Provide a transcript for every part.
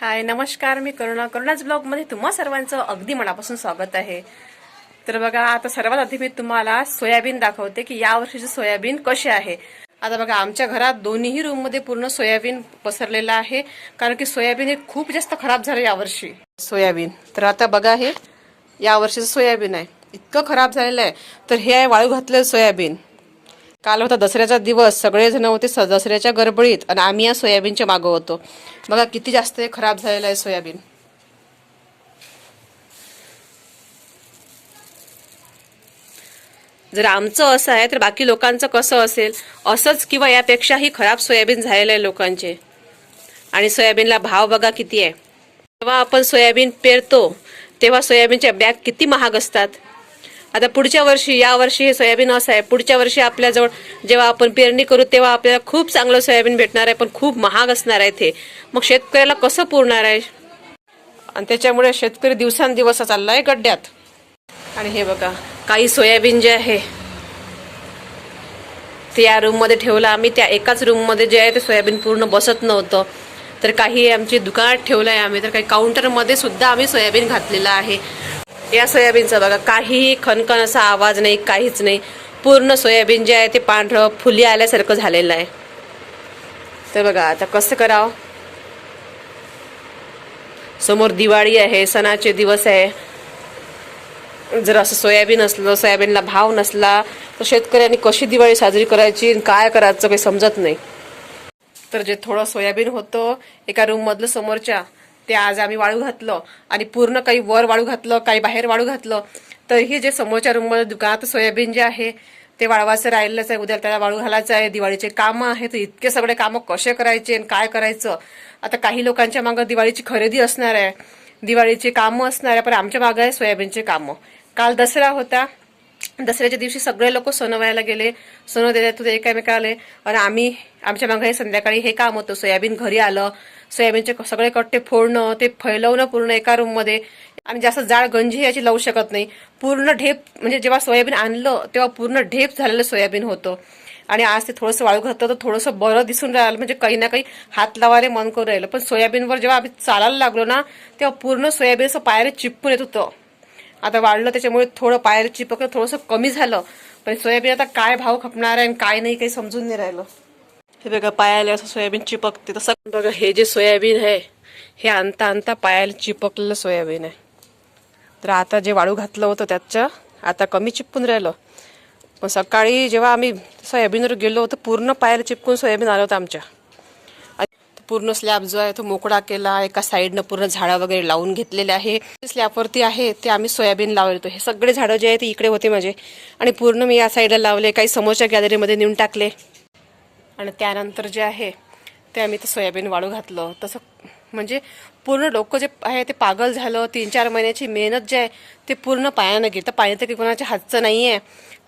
हाय नमस्कार मी करुणा. करुणाच ब्लॉगमध्ये तुम्हा सर्वांचं अगदी मनापासून स्वागत आहे. तर बघा आता सर्वात आधी मी तुम्हाला सोयाबीन दाखवते की या वर्षीचे सोयाबीन कसे आहे. आता बघा आमच्या घरात दोन्ही रूममध्ये पूर्ण सोयाबीन पसरलेलं आहे कारण की सोयाबीन हे खूप जास्त खराब झालं यावर्षी सोयाबीन. तर आता बघा हे या वर्षीचं सोयाबीन आहे. इतकं खराब झालेलं आहे. तर हे आहे वाळू घातलेलं सोयाबीन. काल होता दसऱ्याचा दिवस. सगळेजण होते स- दसऱ्याच्या गडबडीत आणि आम्ही या सोयाबीनच्या मागं होतो. बघा किती जास्त हे खराब झालेलं आहे सोयाबीन. जर आमचं असं आहे तर बाकी लोकांचं कसं असेल? असंच किंवा यापेक्षाही खराब सोयाबीन झालेलं आहे लोकांचे. आणि सोयाबीनला भाव बघा किती आहे. जेव्हा आपण सोयाबीन पेरतो तेव्हा सोयाबीनच्या बॅग किती महाग असतात. आता पुढच्या वर्षी या वर्षी हे सोयाबीन असं आहे. पुढच्या वर्षी आपल्याजवळ जेव्हा आपण पेरणी करू तेव्हा आपल्याला खूप चांगलं सोयाबीन भेटणार आहे पण खूप महाग असणार आहे ते. मग शेतकऱ्याला कसं पुरणार आहे? आणि त्याच्यामुळे शेतकरी दिवसांदिवस चालला आहे गड्ड्यात. आणि हे बघा काही सोयाबीन जे आहे ते या रूममध्ये ठेवलं. आम्ही त्या एकाच रूममध्ये जे आहे ते सोयाबीन पूर्ण बसत नव्हतं. तर काही आमची दुकानात ठेवलं आहे आम्ही. तर काही काउंटरमध्ये सुद्धा आम्ही सोयाबीन घातलेलं आहे. या सोयाबीनचा बघा काहीही खनखन असा आवाज नाही काहीच नाही. पूर्ण सोयाबीन जे आहे ते पांढरं फुली आल्यासारखं झालेलं आहे. तर बघा आता कसं करावं? समोर दिवाळी आहे सणाचे दिवस आहे. जर असं सोयाबीन असलं सोयाबीनला भाव नसला तर शेतकऱ्यांनी कशी दिवाळी साजरी करायची आणि काय करायचं काही समजत नाही. तर जे थोडं सोयाबीन होतं एका रूममधलं समोरच्या ते आज आम्ही वाळू घातलं आणि पूर्ण काही वर वाळू घातलं काही बाहेर वाळू घातलं. तर हे जे समोरच्या रूममध्ये दुकानात सोयाबीन जे आहे ते वाळवाचं राहिलंच आहे. उद्या त्याला वाळू घालायचं आहे. दिवाळीचे कामं आहेत. तर इतके सगळे कामं कसे करायचे आणि काय करायचं? आता काही लोकांच्या मागं दिवाळीची खरेदी असणार आहे. दिवाळीचे कामं असणार आहे पण आमच्या मागं आहे सोयाबीनचे कामं. काल दसरा होता. दसऱ्याच्या दिवशी सगळे लोक सोनं व्हायला गेले. सोनं देण्यात होते आले आणि आम्ही आमच्या मागं हे संध्याकाळी हे काम होतं. सोयाबीन घरी आलं. सोयाबीनचे सगळे कट्टे फोडणं ते फैलवणं पूर्ण एका रूममध्ये आणि जास्त जाळ गंजी याची लावू शकत नाही. पूर्ण ढेप म्हणजे जेव्हा सोयाबीन आणलं तेव्हा पूर्ण ढेप झालेलं सोयाबीन होतं. आणि आज ते थोडंसं वाळू घातलं तर थोडंसं बरं दिसून राहिलं म्हणजे काही ना काही हात लावायला मन करून राहिलं. पण सोयाबीनवर जेव्हा आम्ही चालायला लागलो ना तेव्हा पूर्ण सोयाबीन असं पायाने चिपकून येत होतं. आता वाढलं त्याच्यामुळे थोडं पायरे चिपकलं थोडंसं कमी झालं. पण सोयाबीन आता काय भाव खपणार आहे आणि काय नाही काही समजून नाही राहिलं. हे बघा पायाला असं सोयाबीन चिपकते. तसं बघा हे जे सोयाबीन आहे हे आणता आणता पायाला चिपकलेलं सोयाबीन आहे. तर आता जे वाळू घातलं होतं त्याचं आता कमी चिपकून राहिलं. पण सकाळी जेव्हा आम्ही सोयाबीनवर गेलो होतो पूर्ण पायाला चिपकून सोयाबीन आलं होतं आमच्या. पूर्ण स्लॅब जो आहे तो मोकळा केला एका साईडनं पूर्ण झाडं वगैरे लावून घेतलेले आहे. स्लॅबवरती आहे ते आम्ही सोयाबीन लावले होतो. हे सगळे झाडं जे आहे ते इकडे होते माझे. आणि पूर्ण मी या साईडला लावले काही समोरच्या गॅलरीमध्ये नेऊन टाकले. आणि त्यानंतर जे आहे ते आम्ही तर सोयाबीन वाळू घातलं. तसं म्हणजे पूर्ण डोकं जे आहे ते पागल झालं. तीन चार महिन्याची मेहनत जे आहे ते पूर्ण पायानं गेलं. पाणी तर कोणाच्या हातचं नाही आहे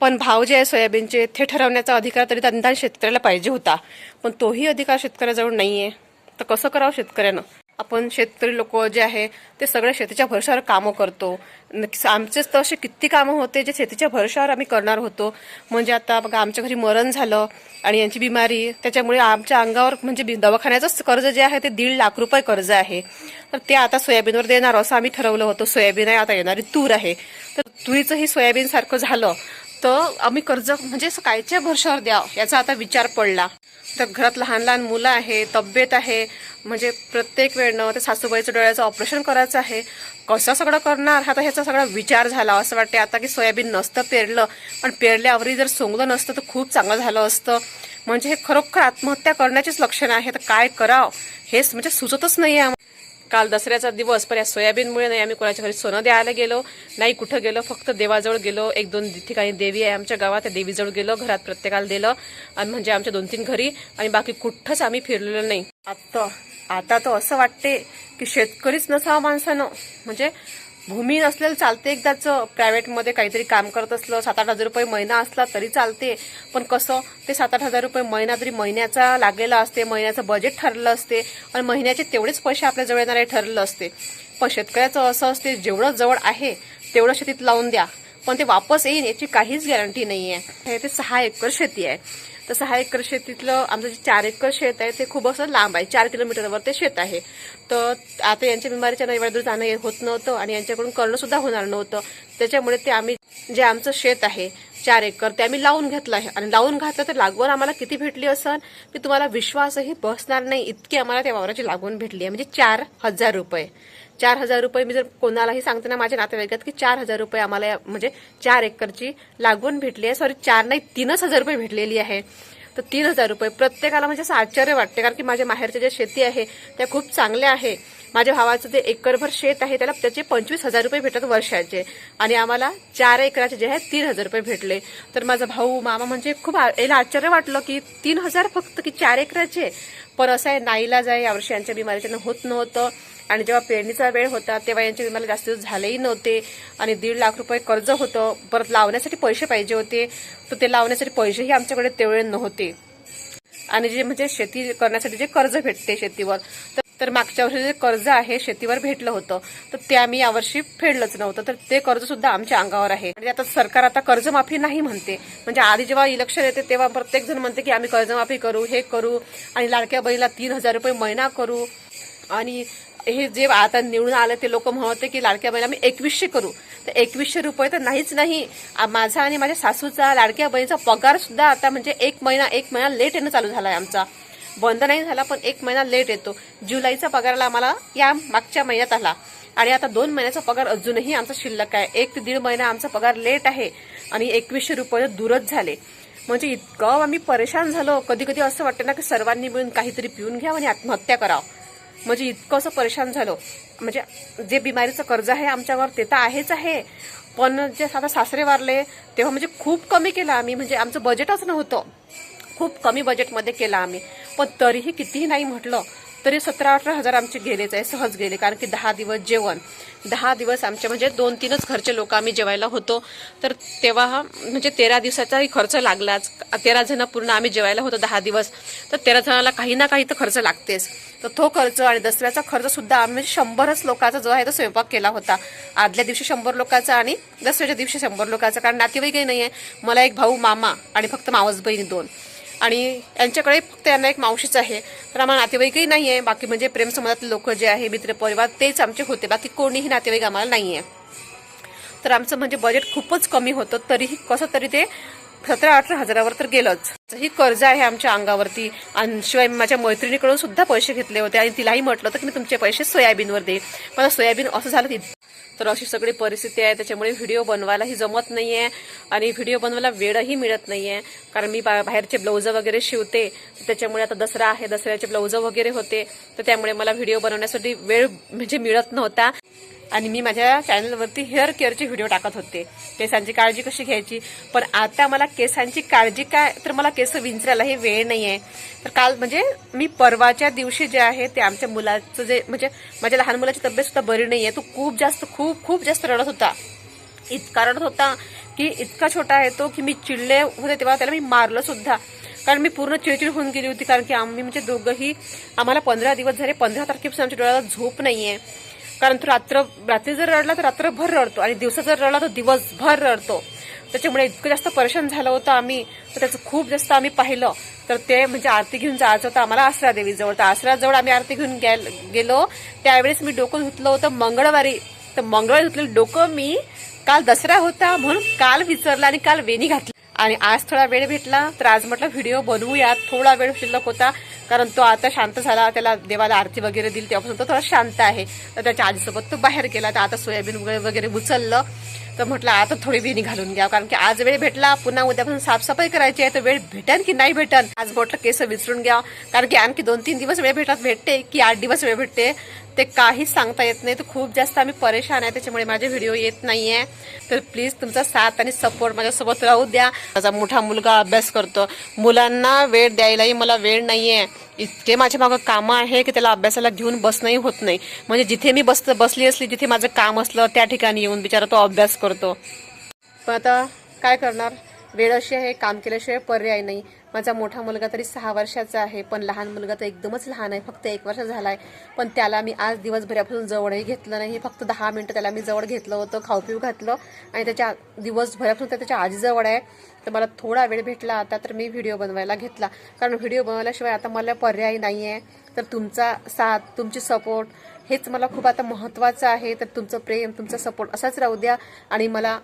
पण भाव जे आहे सोयाबीनचे ते ठरवण्याचा अधिकार तरी निदान शेतकऱ्याला पाहिजे होता. पण तोही अधिकार शेतकऱ्याजवळ नाही आहे तर कसं करावं शेतकऱ्यानं? आपण शेतकरी लोक जे आहे ते सगळे शेतीच्या भरशावर कामं करतो. नक्कीच आमचेच तर असे किती कामं होते जे शेतीच्या भरशावर आम्ही करणार होतो. म्हणजे आता बघा आमच्या घरी मरण झालं आणि यांची बिमारी त्याच्यामुळे आमच्या अंगावर म्हणजे बी- दवाखान्याचंच कर्ज जे आहे ते दीड लाख रुपये कर्ज आहे. तर ते आता सोयाबीनवर देणार असं आम्ही ठरवलं होतं. सोयाबीन आहे आता येणारी तूर आहे. तर तुरीचंही सोयाबीनसारखं झालं. तर आम्ही कर्ज म्हणजे कायच्या भरशावर द्याव याचा आता विचार पडला. तर घरात लहान लहान मुलं आहे तब्येत आहे म्हणजे प्रत्येक वेळनं ते सासूबाईचं डोळ्याचं ऑपरेशन करायचं आहे. कसं सगळं करणार? आता ह्याचा सगळा विचार झाला. असं वाटते आता की सोयाबीन नसतं पेरलं पण पेरल्यावरही जर सोंगलं नसतं तर खूप चांगलं झालं असतं. म्हणजे हे खरोखर आत्महत्या करण्याचीच लक्षणं आहे. तर काय करावं? हेच म्हणजे सुचतच नाही आहे काल दसऱ्याचा दिवस पण या सोयाबीनमुळे नाही आम्ही कोणाच्या घरी सोनं द्यायला गेलो नाही कुठं गेलो फक्त देवाजवळ गेलो एक दोन ठिकाणी देवी आहे आमच्या गावात त्या देवीजवळ गेलो घरात प्रत्येकाला दिलं आणि म्हणजे आमच्या दोन तीन घरी आणि बाकी कुठंच आम्ही फिरलेलो नाही. आता आता तर असं वाटते की शेतकरीच नसावा माणसानं. म्हणजे भूमी नसलेलं चालते एकदाचं प्रायव्हेटमध्ये काहीतरी काम करत असलं सात आठ हजार रुपये महिना असला तरी चालते पण कसं ते सात आठ हजार रुपये महिना तरी महिन्याचा लागलेला असते महिन्याचं बजेट ठरलं असते आणि महिन्याचे तेवढेच पैसे आपल्याजवळ येणारे ठरलं असते. पण शेतकऱ्याचं असं असते जेवढं जवळ आहे तेवढं शेतीत लावून द्या. पण ते वापस येईन याची काहीच गॅरंटी नाही आहे हे ते सहा एकर शेती आहे. तसं हा एकर शेतीतलं आमचं जे चार एकर शेत आहे ते खूप असं लांब आहे. चार किलोमीटरवर ते शेत आहे. तर आता यांच्या बिमारीच्या नैवेद्य जाणं होत नव्हतं आणि यांच्याकडून करणं सुद्धा होणार नव्हतं. त्याच्यामुळे ते आम्ही जे आमचं शेत आहे चार एकर ते आम्ही लावून घेतलं आहे. आणि लावून घातलं तर लागवण आम्हाला किती भेटली असेल की तुम्हाला विश्वासही बसणार नाही. इतकी आम्हाला त्या वावराची लागवण भेटली आहे. म्हणजे चार हजार रुपये. चार हजार रुपये मी जर कोणालाही सांगते ना माझ्या नातेवाईकात की चार हजार रुपये आम्हाला म्हणजे चार एकरची लागवण भेटली आहे. सॉरी चार नाही तीनच हजार रुपये भेटलेली आहे. तर तीन हजार रुपये प्रत्येकाला म्हणजे असं आश्चर्य वाटते कारण की माझ्या माहेरच्या ज्या शेती आहे त्या खूप चांगल्या आहे. माझ्या भावाचं जे एकरभर शेत आहे त्याला त्याचे पंचवीस हजार रुपये भेटतात वर्षाचे. आणि आम्हाला चार एकराचे जे आहे तीन हजार रुपये भेटले. तर माझा भाऊ मामा म्हणजे खूप आ- याला आश्चर्य वाटलं की तीन हजार फक्त की चार एकराचे. पण असं आहे नाईलाज आहे यावर्षी यांच्या बिमारीच्यानं होत नव्हतं. आणि जेव्हा पेरणीचा वेळ होता तेव्हा यांचे विम्याला जास्त दिवस झालेही नव्हते आणि दीड लाख रुपये कर्ज होतं. परत लावण्यासाठी पैसे पाहिजे होते. तर ते लावण्यासाठी पैसेही आमच्याकडे तेवढे नव्हते. आणि जे म्हणजे शेती करण्यासाठी जे कर्ज भेटते शेतीवर तर तर मागच्या वर्षी जे कर्ज आहे शेतीवर भेटलं होतं. तर ते आम्ही यावर्षी फेडलंच नव्हतं. तर ते कर्ज सुद्धा आमच्या अंगावर आहे. म्हणजे आता सरकार आता कर्जमाफी नाही म्हणते. म्हणजे आधी जेव्हा इलेक्शन येते तेव्हा प्रत्येक जण म्हणते की आम्ही कर्जमाफी करू हे करू. आणि लाडक्या बहिणीला तीन हजार रुपये महिना करू. आणि हे जे आता निवडून आले ते लोक म्हणते की लाडक्या बहिणीला आम्ही एकवीसशे करू. तर एकवीसशे रुपये तर नाहीच नाही. माझा आणि माझ्या सासूचा लाडक्या बहिणीचा पगार सुद्धा आता म्हणजे एक महिना एक महिना लेट येणं चालू झाला आहे आमचा. बंद नाही झाला पण एक महिना लेट येतो. जुलैचा पगाराला आम्हाला या मागच्या महिन्यात आला. आणि आता दोन महिन्याचा पगार अजूनही आमचा शिल्लक आहे. एक ते दीड महिना आमचा पगार लेट आहे. आणि एकवीसशे रुपये दूरच झाले. म्हणजे इतकं आम्ही परेशान झालो. कधी कधी असं वाटतं ना की सर्वांनी मिळून काहीतरी पिऊन घ्यावं आणि आत्महत्या करावं. म्हणजे इतकं असं परेशान झालो. म्हणजे जे बिमारीचं कर्ज आहे आमच्यावर ते तर आहेच आहे. पण जे आता सासरे वारले तेव्हा म्हणजे खूप कमी केलं आम्ही. म्हणजे आमचं बजेटच नव्हतं. खूप कमी बजेटमध्ये केलं आम्ही. पण तरीही कितीही नाही म्हटलं तरी सतरा अठरा हजार आमचे गेलेच आहे सहज गेले कारण की दहा दिवस जेवण. दहा दिवस आमचे म्हणजे दोन तीनच घरचे लोक आम्ही जेवायला होतो. तर तेव्हा म्हणजे तेरा दिवसाचाही खर्च लागलाच. तेरा जण पूर्ण आम्ही जेवायला होतो दहा दिवस. तर तेरा जणाला काही ना काही तर खर्च लागतेच. तर तो खर्च आणि दसऱ्याचा खर्च सुद्धा आम्ही शंभरच लोकांचा जो आहे तो स्वयंपाक केला होता. आदल्या दिवशी शंभर लोकांचा आणि दसऱ्याच्या दिवशी शंभर लोकांचा. कारण नातेवाईकही नाही आहे मला एक भाऊ मामा आणि फक्त मावस बहिणी दोन. आणि यांच्याकडे फक्त यांना एक मावशीच आहे. तर आम्हाला नातेवाईकही नाही आहे बाकी म्हणजे प्रेमसमाजातले लोक जे आहे मित्र परिवार तेच आमचे होते. बाकी कोणीही नातेवाईक आम्हाला नाही आहे तर आमचं म्हणजे बजेट खूपच कमी होतं. तरीही कसं तरी ते सतरा अठरा हजारावर तर गेलंच. ही कर्ज आहे आमच्या अंगावरती. आणि शिवाय माझ्या मैत्रिणीकडून सुद्धा पैसे घेतले होते. आणि तिलाही म्हटलं होतं की मी तुमचे पैसे सोयाबीनवर दे. मला सोयाबीन असं झालं तर अशी सगळी परिस्थिती आहे त्याच्यामुळे व्हिडिओ बनवायलाही जमत नाही आहे आणि व्हिडिओ बनवायला वेळही मिळत नाही आहे कारण मी बा बाहेरचे ब्लाऊज वगैरे शिवते त्याच्यामुळे आता दसरा आहे दसऱ्याचे ब्लाऊज वगैरे होते तर त्यामुळे मला व्हिडिओ बनवण्यासाठी वेळ म्हणजे मिळत नव्हता. आणि मी माझ्या चॅनलवरती हेअर केअरचे व्हिडिओ टाकत होते. केसांची काळजी कशी घ्यायची? पण आता मला केसांची काळजी काय? तर मला केस विंचरायलाही वेळ नाही आहे तर काल म्हणजे मी परवाच्या दिवशी जे आहे ते आमच्या मुलाचं जे म्हणजे माझ्या लहान मुलाची तब्येत सुद्धा बरी नाही आहे तो खूप जास्त खूप खूप जास्त रडत होता. इतका रडत होता की इतका छोटा आहे तो की मी चिडले होते तेव्हा त्याला मी मारलं सुद्धा. कारण मी पूर्ण चिडचिड होऊन गेली होती कारण की आम्ही म्हणजे दोघंही आम्हाला पंधरा दिवस झाले पंधरा तारखेपासून आमच्या डोळ्याला झोप नाहीये. कारण तो रात्र रात्री जर रडला तर रात्रभर रडतो आणि दिवसा जर रडला तर दिवसभर रडतो. त्याच्यामुळे इतकं जास्त परेशान झालं होतं आम्ही. तर त्याचं खूप जास्त आम्ही पाहिलं. तर ते म्हणजे आरती घेऊन जायचं होतं आम्हाला आसरा देवीजवळ तर आसराजवळ आम्ही आरती घेऊन गेलो. त्यावेळेस मी डोकं धुतलं होतं मंगळवारी. तर मंगळवारी धुतलेलं डोकं मी काल दसरा होता म्हणून काल विसरला आणि काल वेणी घातली. आणि आज थोडा वेळ भेटला तर आज म्हटलं व्हिडिओ बनवूयात. थोडा वेळ शिल्लक होता कारण तो आता शांत झाला त्याला देवाला आरती वगैरे दिली तेव्हापासून तो थोडा शांत आहे. तर त्याच्या आजीसोबत तो बाहेर गेला तर आता सोयाबीन वगैरे वगैरे उचललं. तर म्हटलं आता थोडी वेणी घालून घ्या कारण की आज वेळ भेटला पुन्हा उद्यापासून साफसफाई करायची आहे तर वेळ भेटेल की नाही भेटन? आज म्हटलं केस विसरून घ्या कारण की आणखी दोन तीन दिवस वेळ भेटत भेटते की आठ दिवस वेळ भेटते ते काहीच सांगता येत नाही. तर खूप जास्त आम्ही परेशान आहे त्याच्यामुळे माझे व्हिडिओ येत नाहीये. तर प्लीज तुमचा साथ आणि सपोर्ट माझ्यासोबत राहू द्या. माझा मोठा मुलगा अभ्यास करतो. मुलांना वेळ द्यायलाही मला वेळ नाहीये. इतके माझ्या मागं कामं आहे की त्याला अभ्यासाला घेऊन बसणंही होत नाही. म्हणजे जिथे मी बस बसली असली जिथे माझं काम असलं त्या ठिकाणी येऊन बिचारा तो अभ्यास करतो. करतो. पण आता काय करणार? वेळ अशी आहे काम केल्याशिवाय पर्याय नाही. माझा मोठा मुलगा तरी सहा वर्षाचा आहे पण लहान मुलगा तर एकदमच लहान आहे. फक्त एक वर्ष झाला आहे पण त्याला मी आज दिवसभरापासून जवळही घेतलं नाही. फक्त दहा मिनटं त्याला मी जवळ घेतलं होतं खाऊ पिऊ घातलं. आणि त्याच्या दिवसभरापासून तर त्याच्या आजीजवळ आहे. तर मला थोडा वेळ भेटला आता तर मी व्हिडिओ बनवायला घेतला. कारण व्हिडिओ बनवल्याशिवाय आता मला पर्याय नाही आहे तर तुमचा साथ तुमची सपोर्ट हेच मला खूप आता महत्त्वाचं आहे. तर तुमचं प्रेम तुमचा सपोर्ट असाच राहू द्या. आणि मला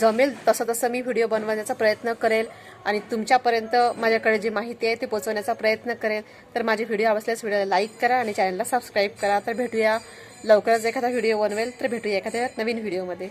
जमेल तसं तसं मी व्हिडिओ बनवण्याचा प्रयत्न करेल. आणि तुमच्यापर्यंत माझ्याकडे जी माहिती आहे ती पोचवण्याचा प्रयत्न करेल. तर माझे व्हिडिओ आवडल्यास व्हिडिओला लाईक करा आणि चॅनलला सबस्क्राईब करा. तर भेटूया. लवकरच एखादा व्हिडिओ बनवेल तर भेटूया एखाद्या नवीन व्हिडिओमध्ये